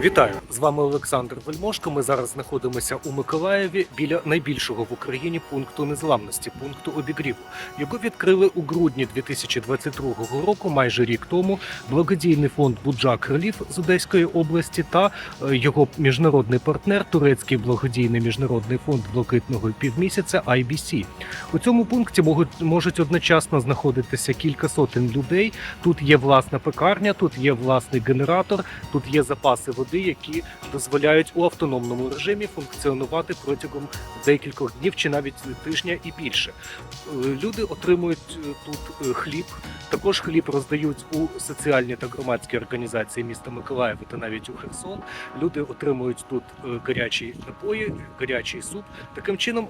Вітаю з вами Олександр Вельмошко. Ми зараз знаходимося у Миколаєві біля найбільшого в Україні пункту незламності, пункту обігріву. Його відкрили у грудні 2022 року, майже рік тому. Благодійний фонд Буджак Реліф з Одеської області та е, його міжнародний партнер, турецький благодійний міжнародний фонд блакитного півмісяця IBC. У цьому пункті можуть, можуть одночасно знаходитися кілька сотень людей. Тут є власна пекарня, тут є власний генератор, тут є запаси води, які дозволяють у автономному режимі функціонувати протягом декількох днів чи навіть тижня і більше. Е, Люди отримують е, тут е, хліб. Також хліб роздають у соціальні та громадські організації міста Миколаєва та навіть у Херсон. Люди отримують тут гарячі напої, гарячий суп. Таким чином,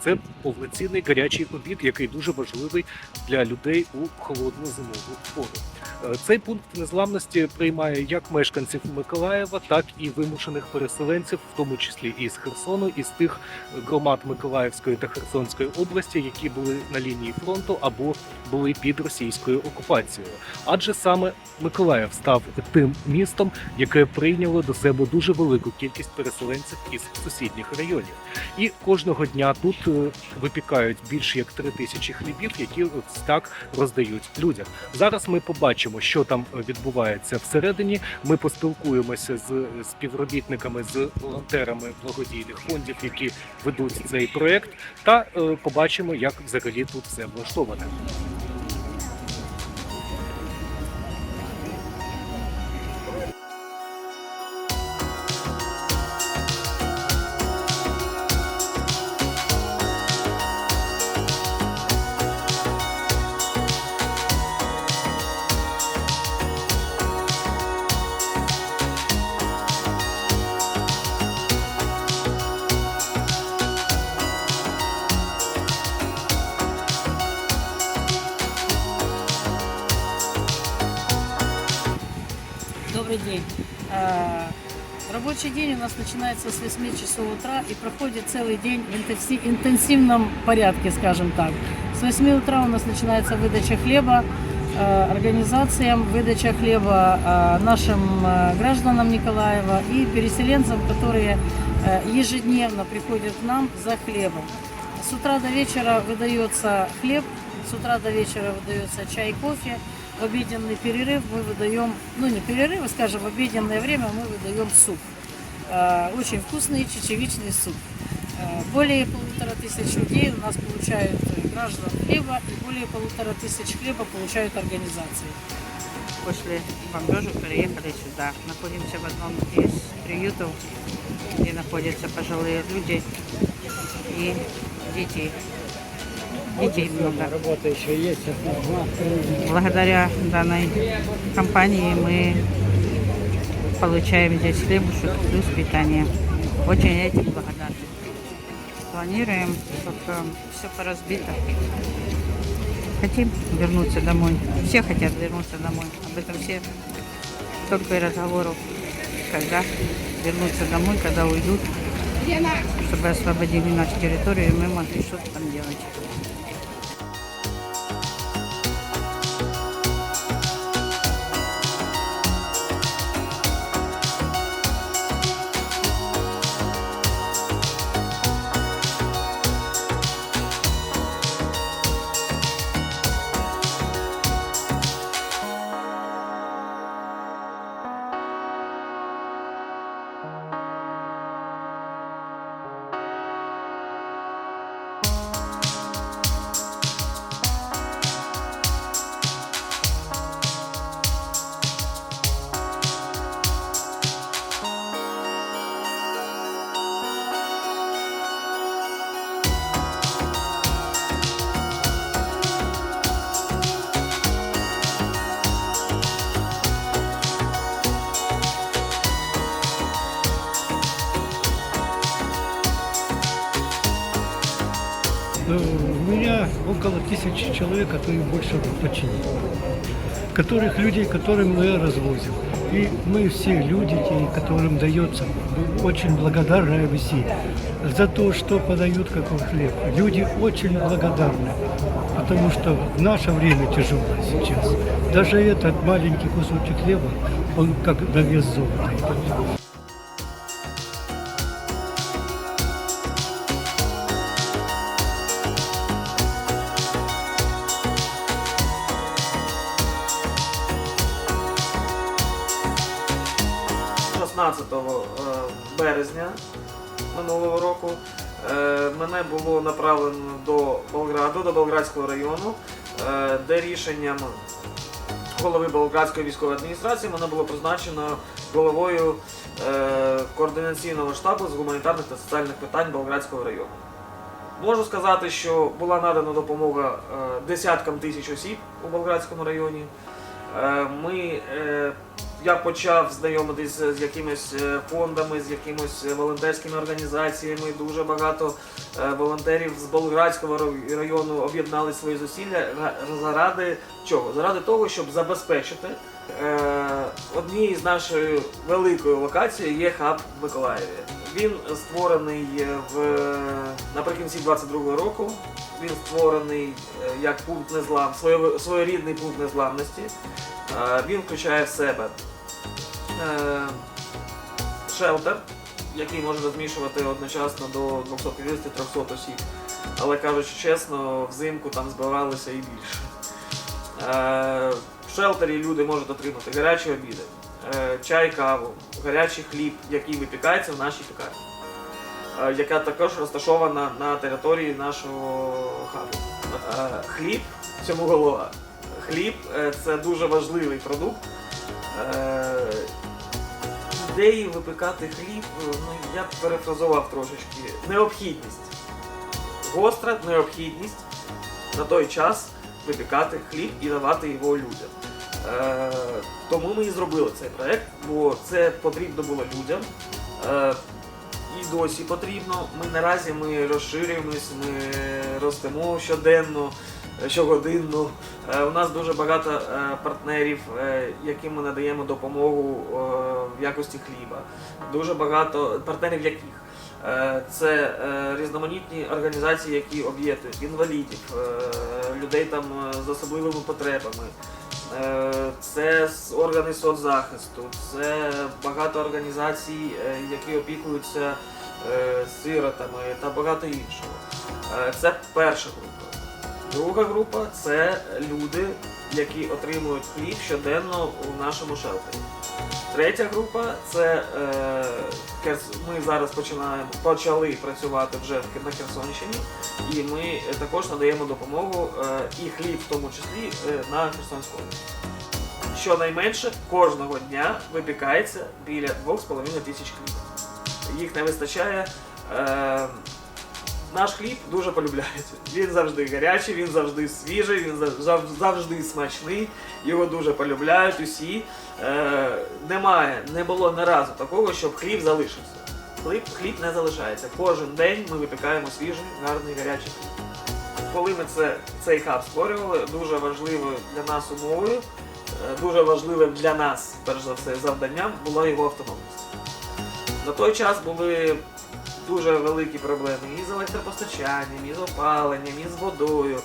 це повноцінний гарячий обід, який дуже важливий для людей у холодну зимову пору. Цей пункт незламності приймає як мешканців Миколаєва, так і вимушених переселенців, в тому числі і з Херсону, і з тих громад Миколаївської та Херсонської області, які були на лінії фронту або були під російською окупацією. Адже саме Миколаїв став тим містом, яке прийняло до себе дуже велику кількість переселенців із сусідніх районів. І кожного дня тут е, випікають більше як три тисячі хлібів, які так роздають людям. Зараз ми побачимо, що там відбувається всередині. Ми поспілкуємося з співробітниками, з волонтерами благодійних фондів, які ведуть цей проект, та е, побачимо, як взагалі тут все влаштоване. Добрый день. А, Рабочий день у нас начинается с 8 часов утра и проходит целый день в интенси- интенсивном порядке, скажем так. С 8 утра у нас начинается выдача хлеба э, организациям, выдача хлеба э, нашим гражданам Николаева и переселенцам, которые ежедневно приходят к нам за хлебом. С утра до вечера выдается хлеб, с утра до вечера выдается чай кофе. Обеденный перерыв мы выдаем, ну не перерыв, а скажем, в обеденное время мы выдаем суп. Э, Очень вкусный чечевичный суп. Э, Более полутора тысяч людей у нас получают э, граждан хлеба и более полутора тысяч хлеба получают организации. после бомбежек переехали сюда. Находимся в одном из приютов, где находятся пожилые люди и дети. Детей много. Работа еще есть. Благодаря данной компании мы получаем здесь хлебушек плюс питание. Очень этим благодарны. Планируем, только все поразбито. Хотим вернуться домой. Все хотят вернуться домой. Об этом все только и разговоров. Когда вернуться домой, когда уйдут, чтобы освободили нашу территорию, и мы могли что-то там делать. У меня около тысячи человек, а то и больше в подчинении. Которых людей, которым мы развозим. И мы все люди, которым дается, очень благодарны АВС за то, что подают какой хлеб. Люди очень благодарны, потому что наше время тяжелое сейчас. Даже этот маленький кусочек хлеба он как на вес золота 16 е, березня минулого року е, мене було направлено до Болграду, до Болградського району, е, де рішенням голови Болградської військової адміністрації мене було призначено головою координаційного штабу з гуманітарних та соціальних питань Болградського району. Можу сказати, що була надана допомога десяткам тисяч осіб у Болградському районі. Ми, я почав знайомитись з якимись е, фондами, з якимись волонтерськими організаціями. Дуже багато е, волонтерів з Болградського району об'єднали свої зусилля заради чого? Заради того, щоб забезпечити е, однією з нашої великої локації є хаб в Миколаєві. Він створений в наприкінці 22-го року. Він створений е, як пункт незлам, своє- своєрідний пункт незламності. Е, Він включає в себе е, шелтер, який може розміщувати одночасно до 250-300 осіб. Але кажучи чесно, взимку там збиралися і більше. Е, В шелтері люди можуть отримати гарячі обіди, е, чай, каву, гарячий хліб, який випікається в нашій пекарні, е, яка також розташована на території нашого хабу. Хліб цьому голова. Хліб це дуже важливий продукт. Ідеї випікати хліб, е, ну я перефразував трошечки. Необхідність. Гостра необхідність на той час випікати хліб і давати його людям. Е, тому ми і зробили цей проект, бо це потрібно було людям. Е, і досі потрібно. Ми наразі ми розширюємось, ми ростемо щоденно, щогодинно. Е, У нас дуже багато е, партнерів, е, яким ми надаємо допомогу в якості хліба. Дуже багато партнерів яких. Це різноманітні організації, які об'єднують інвалідів, людей там з особливими потребами. Це органи соцзахисту, це багато організацій, які опікуються сиротами та багато іншого. Це перша група. Друга група це люди, які отримують хліб щоденно у нашому шелтері. Третя група це е, ми зараз починаємо почали працювати вже на Херсонщині, і ми також надаємо допомогу е, і хліб, в тому числі е, на Херсонську. Щонайменше кожного дня випікається біля 2,5 тисяч хліб. Їх не вистачає. Е, наш хліб дуже полюбляють. Він завжди гарячий, він завжди свіжий, він зав- зав- завжди смачний. Його дуже полюбляють усі. Е, немає, не було ні разу такого, щоб хліб залишився. Хліб, хліб не залишається. Кожен день ми випікаємо свіжий, гарний, гарячий хліб. Коли ми це, цей хаб створювали, дуже важливою для нас умовою, е, дуже важливим для нас, перш за все, завданням була його автономність. На той час були дуже великі проблеми і з електропостачанням, і з опаленням, і з водою.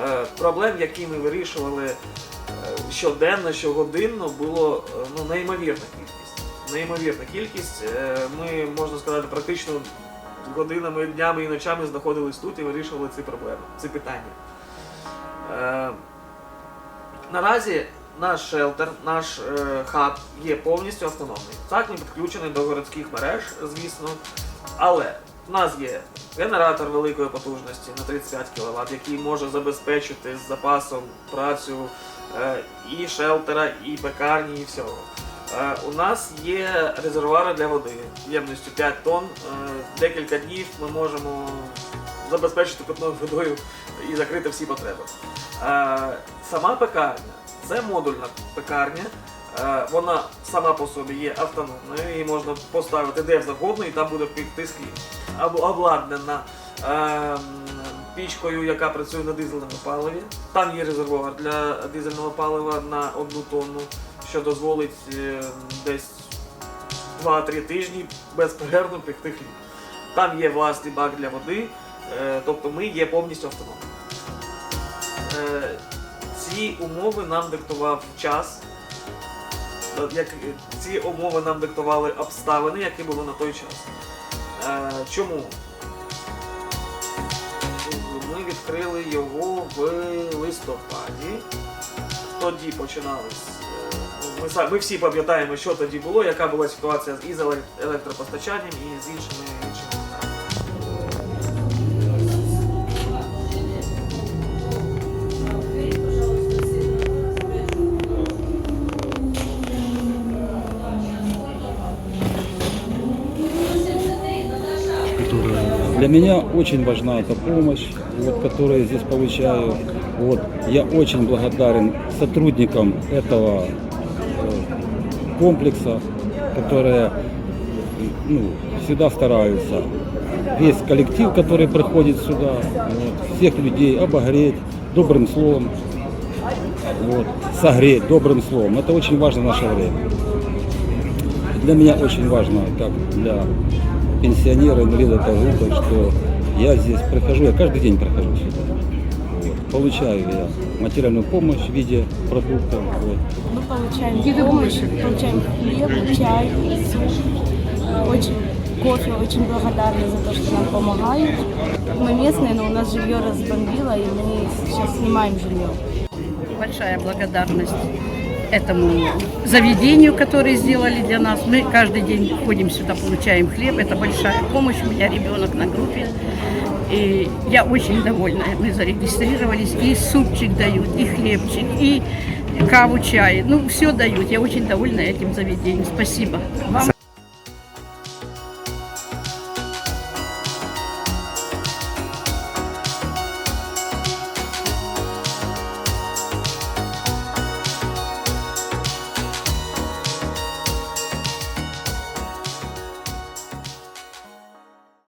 Е, Проблем, які ми вирішували е, щоденно, щогодинно, було е, ну, неймовірна кількість. Неймовірна кількість. Ми, можна сказати, практично годинами, днями і ночами знаходились тут і вирішували ці проблеми, ці питання. Наразі наш шелтер, наш хаб є повністю автономний. Так, він підключений до городських мереж, звісно. Але в нас є генератор великої потужності на 35 кВт, який може забезпечити з запасом працю е, і шелтера, і пекарні, і всього. Е, у нас є резервуари для води ємністю 5 тонн. Е, декілька днів ми можемо забезпечити питною водою і закрити всі потреби. Сама пекарня це модульна пекарня. Е, Вона сама по собі є автономною, її можна поставити де завгодно і там буде хліб. Або обладнана е, пічкою, яка працює на дизельному паливі. Там є резервуар для дизельного палива на одну тонну, що дозволить е, десь 2-3 тижні безперервно пекти хліб. Там є власний бак для води, е, тобто ми є повністю автономними. Ці умови нам диктував час, як ці умови нам диктували обставини, які були на той час. Е, Чому? Ми відкрили його в листопаді. Тоді починалось. е, Ми, всі пам'ятаємо, що тоді було, яка була ситуація із електропостачанням, і з іншими іншими. Для меня очень важна эта помощь, вот, которую я здесь получаю. Вот. Я очень благодарен сотрудникам этого э, комплекса, которые ну, всегда стараются. Весь коллектив, который приходит сюда, вот, всех людей обогреть добрым словом, вот, согреть добрым словом. Это очень важно в наше время. Для меня очень важно, как для пенсионера, инвалида этой группы, что я здесь прихожу, я каждый день прихожу сюда. Вот. Получаю я материальную помощь в виде продуктов. Вот. Мы получаем помощь, получаем хлеб, чай, суп. Очень кофе, очень благодарны за то, что нам помогают. Мы местные, но у нас жилье разбомбило, и мы сейчас снимаем жилье. большая благодарность этому заведению, которое сделали для нас. Мы каждый день ходим сюда, получаем хлеб. Это большая помощь. У меня ребенок на группе. И я очень довольна. Мы зарегистрировались. И супчик дают, и хлебчик, и каву, чай. Ну, все дают. Я очень довольна этим заведением. Спасибо. Вам